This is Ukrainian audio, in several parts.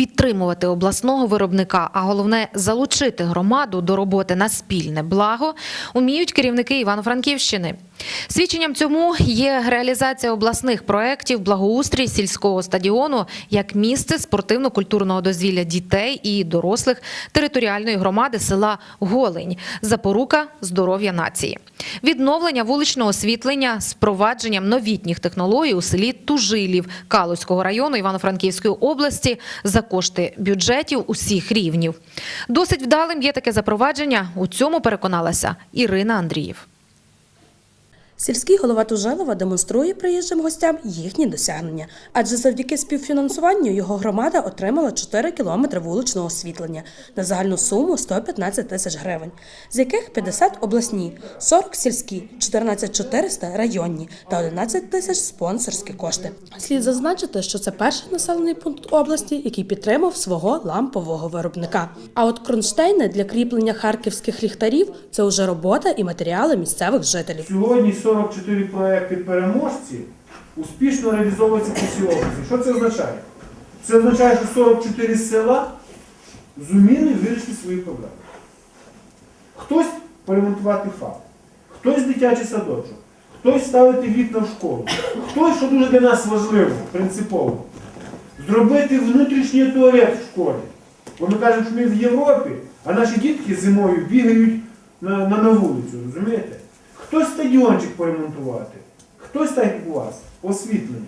підтримувати обласного виробника, а головне залучити громаду до роботи на спільне благо, уміють керівники Івано-Франківщини. Свідченням цьому є реалізація обласних проєктів благоустрій сільського стадіону як місце спортивно-культурного дозвілля дітей і дорослих територіальної громади села Голень, запорука здоров'я нації, відновлення вуличного освітлення з впровадженням новітніх технологій у селі Тужилів Калузького району Івано-Франківської області за кошти бюджетів усіх рівнів. Досить вдалим є таке запровадження. У цьому переконалася Ірина Андріїв. Сільський голова Тужилова демонструє приїжджим гостям їхні досягнення, адже завдяки співфінансуванню його громада отримала 4 кілометри вуличного освітлення на загальну суму 115 тисяч гривень, з яких 50 обласні, 40 сільські, 14 400 районні та 11 тисяч спонсорські кошти. Слід зазначити, що це перший населений пункт області, який підтримав свого лампового виробника. А от кронштейни для кріплення харківських ліхтарів це вже робота і матеріали місцевих жителів. Сьогодні 44 проекти переможці успішно реалізовуються по всій області. Що це означає? Це означає, що 44 села зуміли вирішити свої проблеми. Хтось поремонтувати фаб, хтось дитячий садочок, хтось ставити вікна в школу, хтось, що дуже для нас важливо, принципово, зробити внутрішній туалет в школі. Бо ми кажемо, що ми в Європі, а наші дітки зимою бігають на, на, на вулицю, розумієте? Хтось стадіончик поремонтувати, хтось так у вас, освітлення.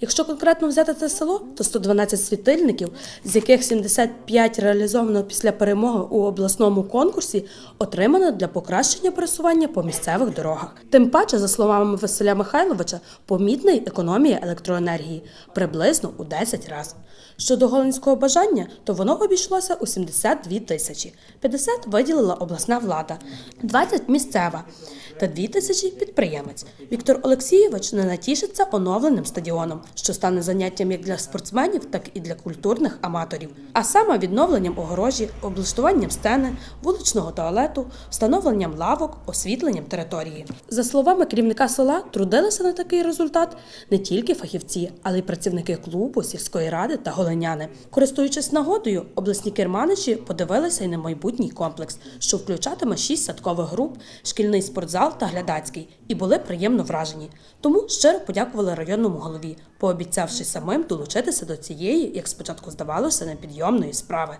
Якщо конкретно взяти це село, то 112 світильників, з яких 75 реалізовано після перемоги у обласному конкурсі, отримано для покращення пересування по місцевих дорогах. Тим паче, за словами Василя Михайловича, помітна й економія електроенергії приблизно у 10 разів. Щодо голинського бажання, то воно обійшлося у 72 тисячі. 50 виділила обласна влада, 20 – місцева та 2 тисячі – підприємець. Віктор Олексійович не натішиться оновленим стадіоном, що стане заняттям як для спортсменів, так і для культурних аматорів. А саме відновленням огорожі, облаштуванням стени, вуличного туалету, встановленням лавок, освітленням території. За словами керівника села, трудилися на такий результат не тільки фахівці, але й працівники клубу, сільської ради та голеняни. Користуючись нагодою, обласні керманичі подивилися й на майбутній комплекс, що включатиме шість садкових груп, шкільний спортзал та глядацький, і були приємно вражені. Тому щиро подякували районному голові, пообіцявши самим долучитися до цієї, як спочатку здавалося, непідйомної справи.